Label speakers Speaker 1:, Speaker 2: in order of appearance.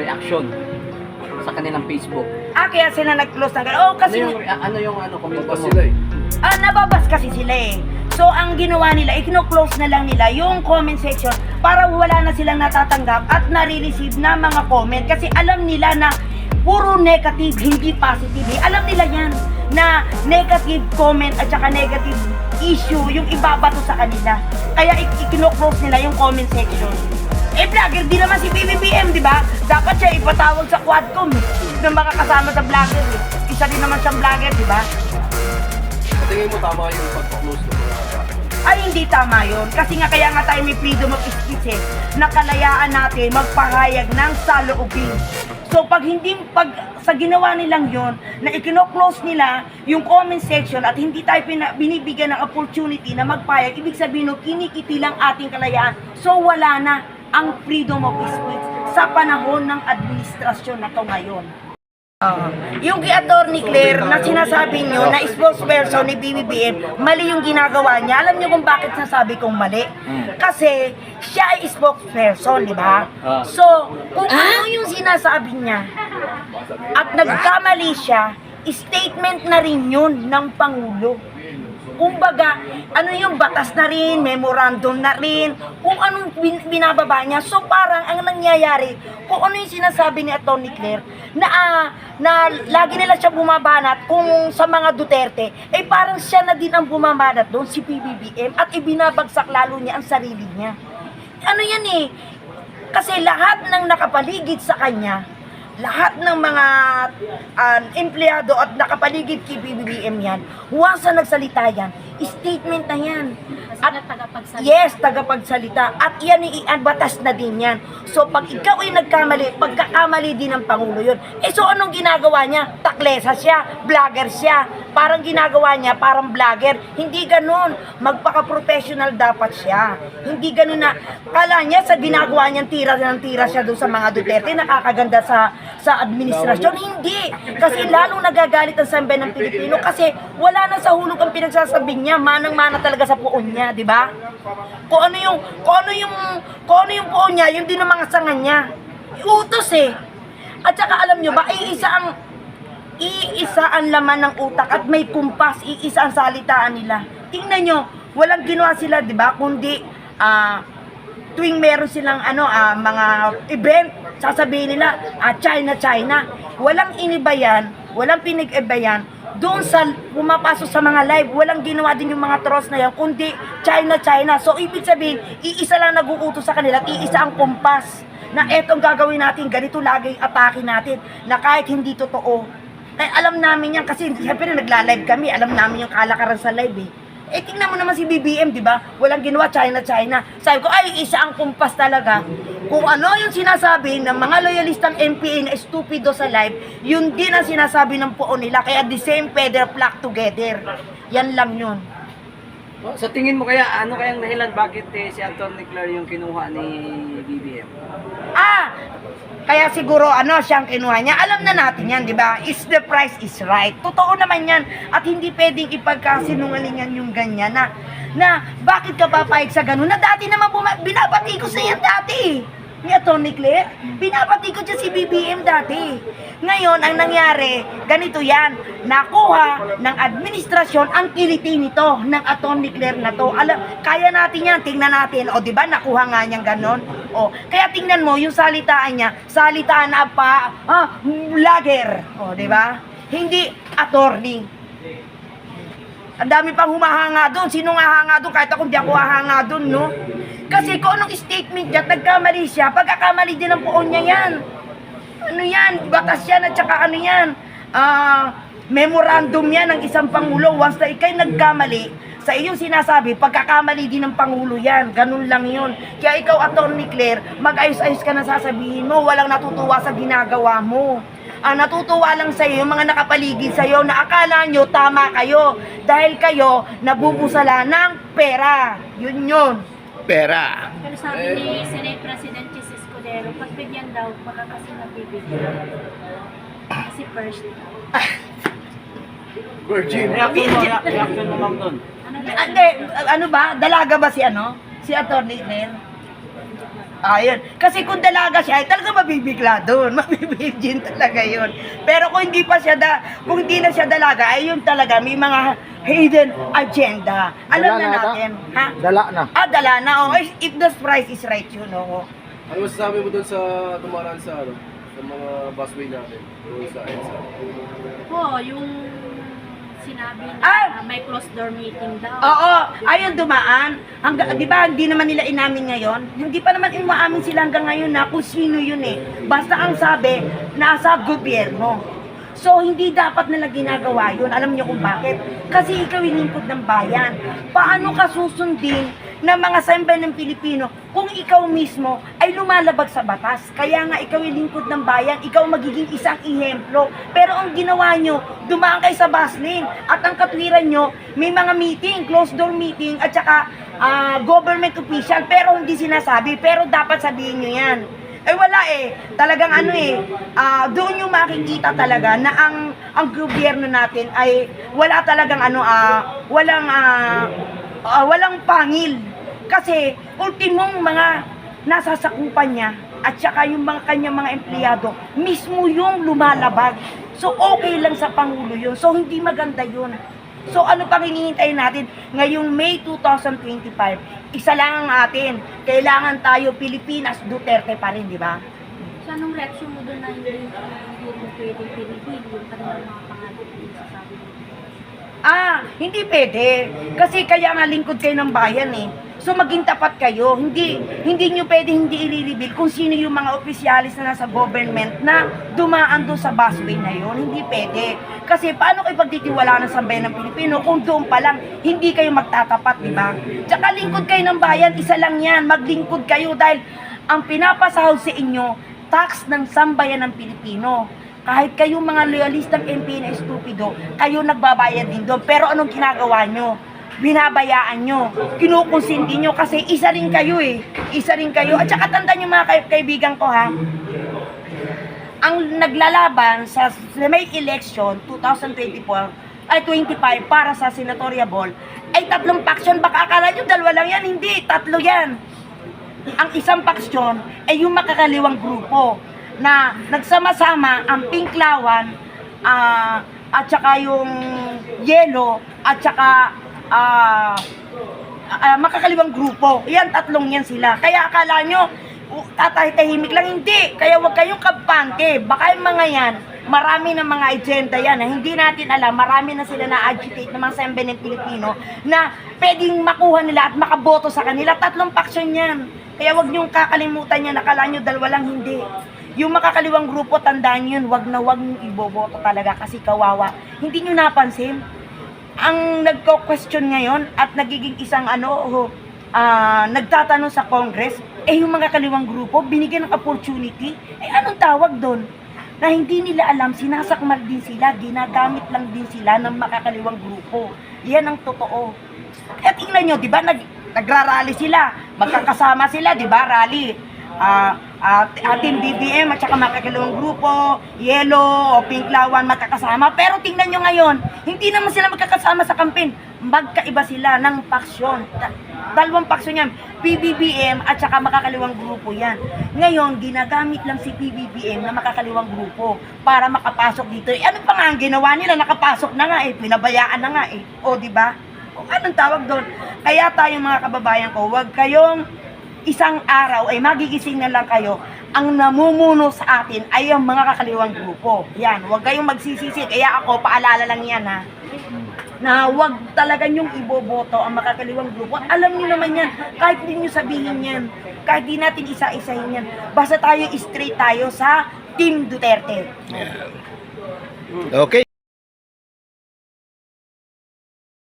Speaker 1: reaction sa kanilang Facebook.
Speaker 2: Ah, kaya sila nag-close ng gano'n. Oh,
Speaker 1: Ano
Speaker 2: kasi,
Speaker 1: yung, ano yung ano, komento mo?
Speaker 3: sila eh.
Speaker 2: ah, nababas kasi sila eh. So, ang ginawa nila, ikino-close na lang nila yung comment section para wala na silang natatanggap at nare-receive na mga comment. Kasi alam nila na puro negative, hindi positive. eh. Alam nila yan na negative comment at saka negative issue yung ibabato sa kanila. Kaya ik- ikino-close nila yung comment section. Eh, vlogger di naman si BBBM, di ba? Dapat siya ipatawag sa Quadcom ng mga kasama sa vlogger. Isa din naman siyang vlogger, di ba?
Speaker 3: Sa tingin mo tama yung pagpa-close ng mga
Speaker 2: ay hindi tama yon kasi nga kaya nga tayo may freedom of speech eh nakalayaan natin magpahayag ng saloobin so pag hindi pag sa ginawa nilang yon na ikino-close nila yung comment section at hindi tayo pina, binibigyan ng opportunity na magpahayag ibig sabihin no, kinikiti lang ating kalayaan so wala na ang freedom of speech sa panahon ng administrasyon na to ngayon Ah, yung kay Attorney Claire na sinasabi niyo na spokesperson ni BBBM, mali yung ginagawa niya. Alam niyo kung bakit nasabi kong mali? Kasi siya ay spokesperson, di ba?
Speaker 1: Ah.
Speaker 2: So, kung ano yung sinasabi niya at nagkamali siya, statement na rin yun ng Pangulo. Kumbaga, ano yung batas na rin, memorandum na rin, kung anong bin- binababa niya. So parang ang nangyayari, kung ano yung sinasabi ni Atty. Claire, na, ah, na lagi nila siya bumabanat kung sa mga Duterte, eh parang siya na din ang bumabanat doon, si PBBM, at ibinabagsak lalo niya ang sarili niya. Ano yan eh, kasi lahat ng nakapaligid sa kanya, lahat ng mga ah, empleyado at nakapaligid kay BBBM yan, once na nagsalita yan, statement na yan.
Speaker 4: At tagapagsalita.
Speaker 2: Yes, tagapagsalita. At yan ang batas na din yan. So pag ikaw ay nagkamali, pagkakamali din ng Pangulo yun. Eh so anong ginagawa niya? Taklesa siya, vlogger siya. Parang ginagawa niya, parang vlogger. Hindi ganun. Magpaka-professional dapat siya. Hindi ganun na, kala niya sa ginagawa niyang tira ng tira siya doon sa mga Duterte, nakakaganda sa sa administrasyon. Hindi. Kasi lalong nagagalit ang sambayan ng Pilipino kasi wala na sa hulog ang pinagsasabi niya. Manang-mana talaga sa puon niya, di ba? Kung ano yung, kung ano yung, kung ano yung puon niya, yung din ang mga sanga niya. Utos eh. At saka alam nyo ba, iisa ang, iisa ang laman ng utak at may kumpas, iisa ang salitaan nila. Tingnan nyo, walang ginawa sila, di ba? Kundi, ah, tuwing meron silang ano ah, mga event, sasabihin nila, ah, China, China. Walang iniba yan, walang pinag-iba yan. Doon sa pumapasok sa mga live, walang ginawa din yung mga trolls na yan, kundi China, China. So, ibig sabihin, iisa lang nag-uutos sa kanila iisa ang kumpas na etong gagawin natin, ganito lagi atake natin, na kahit hindi totoo. Eh, alam namin yan kasi siyempre nagla-live kami, alam namin yung kalakaran sa live eh. Eh, tingnan mo naman si BBM, di ba? Walang ginawa, China, China. Sabi ko, ay, isa ang kumpas talaga. Kung ano yung sinasabi ng mga loyalistang MPA na estupido sa live, yun din ang sinasabi ng puon nila. Kaya the same feather flock together. Yan lang yun.
Speaker 1: Oh, Sa tingin mo kaya, ano kayang dahilan bakit eh, si Atty. Claire yung kinuha ni BBM?
Speaker 2: Ah! Kaya siguro ano siyang kinuha niya. Alam na natin yan, di ba? Is the price is right. Totoo naman yan. At hindi pwedeng ipagkasinungalingan yung ganyan na, na bakit ka papayag sa ganun? Na dati naman buma- binabati ko sa yan dati. Ni Atty. Claire, binabati ko dyan si BBM dati. Ngayon, ang nangyari, ganito yan. Nakuha ng administrasyon ang kiliti nito ng Atty. Claire na to. Alam, kaya natin yan, tingnan natin. O, di ba, nakuha nga niyang ganon. O, kaya tingnan mo, yung salitaan niya, salitaan na pa, ah, vlogger. O, di ba? Hindi attorney. Ang dami pang humahanga doon. Sino nga hanga doon? Kahit ako hindi ako hahanga doon, no? Kasi kung anong statement niya, nagkamali siya, pagkakamali din ang puon niya yan. Ano yan? Batas yan at saka ano yan? Ah, memorandum yan ng isang pangulo. Once na ikay nagkamali, sa iyong sinasabi, pagkakamali din ng Pangulo yan. Ganun lang yun. Kaya ikaw, Atty. Claire, mag-ayos-ayos ka na sasabihin mo. Walang natutuwa sa ginagawa mo. Ang natutuwa lang sa iyo, yung mga nakapaligid sa iyo, na akala nyo tama kayo. Dahil kayo, nabubusala ng pera. Yun yun.
Speaker 3: Pera.
Speaker 4: Pero sabi ni Senate President Chis Escudero, pagbigyan daw, baka kasi nabibigyan. Kasi first.
Speaker 3: Virgin.
Speaker 1: Reaction mo, rea- reaction mo ma'am doon.
Speaker 2: Hindi, ano ba? Dalaga ba si ano? Si Atty. Claire? Ayun. Kasi kung dalaga siya, ay talaga mabibigla doon. Mabibigin talaga yun. Pero kung hindi pa siya, da, kung hindi na siya dalaga, ay yun talaga, may mga hidden agenda. Alam
Speaker 5: Dala
Speaker 2: na natin. Ha?
Speaker 5: Dala na.
Speaker 2: Ah, dala na. Oh. If the price is right, yun. Oh.
Speaker 3: Ano masasabi mo dun sa dumaraan sa ano? Sa mga busway natin? Doon sa EDSA?
Speaker 4: Po, yung sinabi na
Speaker 2: Ah!
Speaker 4: may closed door meeting daw.
Speaker 2: Oo, ayun dumaan. Hangga, di ba, hindi naman nila inamin ngayon? Hindi pa naman umaamin sila hanggang ngayon na kung sino yun eh. Basta ang sabi, nasa gobyerno. So, hindi dapat nila ginagawa yun. Alam niyo kung bakit? Kasi ikaw yung lingkod ng bayan. Paano ka susundin ng mga sambayan ng Pilipino kung ikaw mismo ay lumalabag sa batas? Kaya nga ikaw yung lingkod ng bayan, ikaw magiging isang ihemplo. Pero ang ginawa nyo, dumaan kayo sa bus lane. At ang katwiran nyo, may mga meeting, closed door meeting, at saka ah, government official, pero hindi sinasabi. Pero dapat sabihin nyo yan. Eh wala eh. Talagang ano eh, ah, doon yung makikita talaga na ang ang gobyerno natin ay wala talagang ano ah, walang ah, ah, walang pangil. Kasi ultimong mga nasasakupan niya at saka yung mga kanyang mga empleyado mismo yung lumalabag. So okay lang sa pangulo yun. So hindi maganda yun. So ano pang hinihintay natin? Ngayong May 2025, isa lang ang atin. Kailangan tayo Pilipinas, Duterte pa rin, di ba?
Speaker 4: So, anong reaction mo doon na hindi, hindi mo pwedeng pinipili yung kanilang mga pangalan?
Speaker 2: Ah, hindi pwede. Kasi kaya nga lingkod kayo ng bayan eh. So maging tapat kayo. Hindi hindi niyo pwede hindi i-reveal kung sino yung mga opisyalis na nasa government na dumaan doon sa busway na yun. Hindi pwede. Kasi paano kayo pagtitiwala ng sambayan ng Pilipino kung doon pa lang hindi kayo magtatapat, di ba? Tsaka lingkod kayo ng bayan, isa lang yan. Maglingkod kayo dahil ang pinapasahod sa inyo, tax ng sambayan ng Pilipino. Kahit kayong mga loyalistang MP na estupido, kayo nagbabayad din doon. Pero anong ginagawa nyo? Binabayaan nyo. Kinukonsinti nyo kasi isa rin kayo eh. Isa rin kayo. At saka tandaan nyo mga kaibigan ko ha, ang naglalaban sa, may election 2024 ay 25 para sa senatorial ball ay tatlong faction baka akala nyo dalawa lang yan hindi tatlo yan ang isang faksyon ay yung makakaliwang grupo na nagsama-sama ang Pinklawan ah, at saka yung Yellow at saka ah, ah, makakaliwang grupo. Yan, tatlong yan sila. Kaya akala nyo, uh, tatahitahimik lang. Hindi. Kaya huwag kayong kampante. Baka yung mga yan, marami ng mga agenda yan na hindi natin alam. Marami na sila na-agitate ng mga sembe ng Pilipino na pwedeng makuha nila at makaboto sa kanila. Tatlong faction yan. Kaya huwag niyong kakalimutan yan. Akala nyo dalawa lang hindi. Yung makakaliwang grupo, tandaan yun, wag na wag niyong iboboto talaga kasi kawawa. Hindi nyo napansin? Ang nagko-question ngayon at nagiging isang ano, ah, nagtatanong sa Congress, eh yung mga kaliwang grupo, binigyan ng opportunity, eh anong tawag doon? Na hindi nila alam, sinasakmal din sila, ginagamit lang din sila ng makakaliwang grupo. Yan ang totoo. Kaya tingnan nyo, di ba, nag, nagrarally sila, magkakasama sila, di ba, rally. Ah, ah, ating BBM at saka makakaliwang grupo, yellow o pink lawan magkakasama. Pero tingnan nyo ngayon, hindi naman sila magkakasama sa campaign. Magkaiba sila ng paksyon. Da- Dalawang paksyon yan. PBBM at saka makakaliwang grupo yan. Ngayon, ginagamit lang si PBBM na makakaliwang grupo para makapasok dito. Eh, ano pa nga ang ginawa nila? Nakapasok na nga eh. Pinabayaan na nga eh. O, di ba? Anong tawag doon? Kaya tayo mga kababayan ko, huwag kayong isang araw ay magigising na lang kayo, ang namumuno sa atin ay ang mga kakaliwang grupo. Yan, huwag kayong magsisisi. Kaya ako, paalala lang yan ha, na huwag talaga yung iboboto ang makakaliwang grupo. Alam niyo naman yan, kahit hindi niyo sabihin yan, kahit di natin isa-isahin yan, basta tayo straight tayo sa Team Duterte.
Speaker 5: Okay.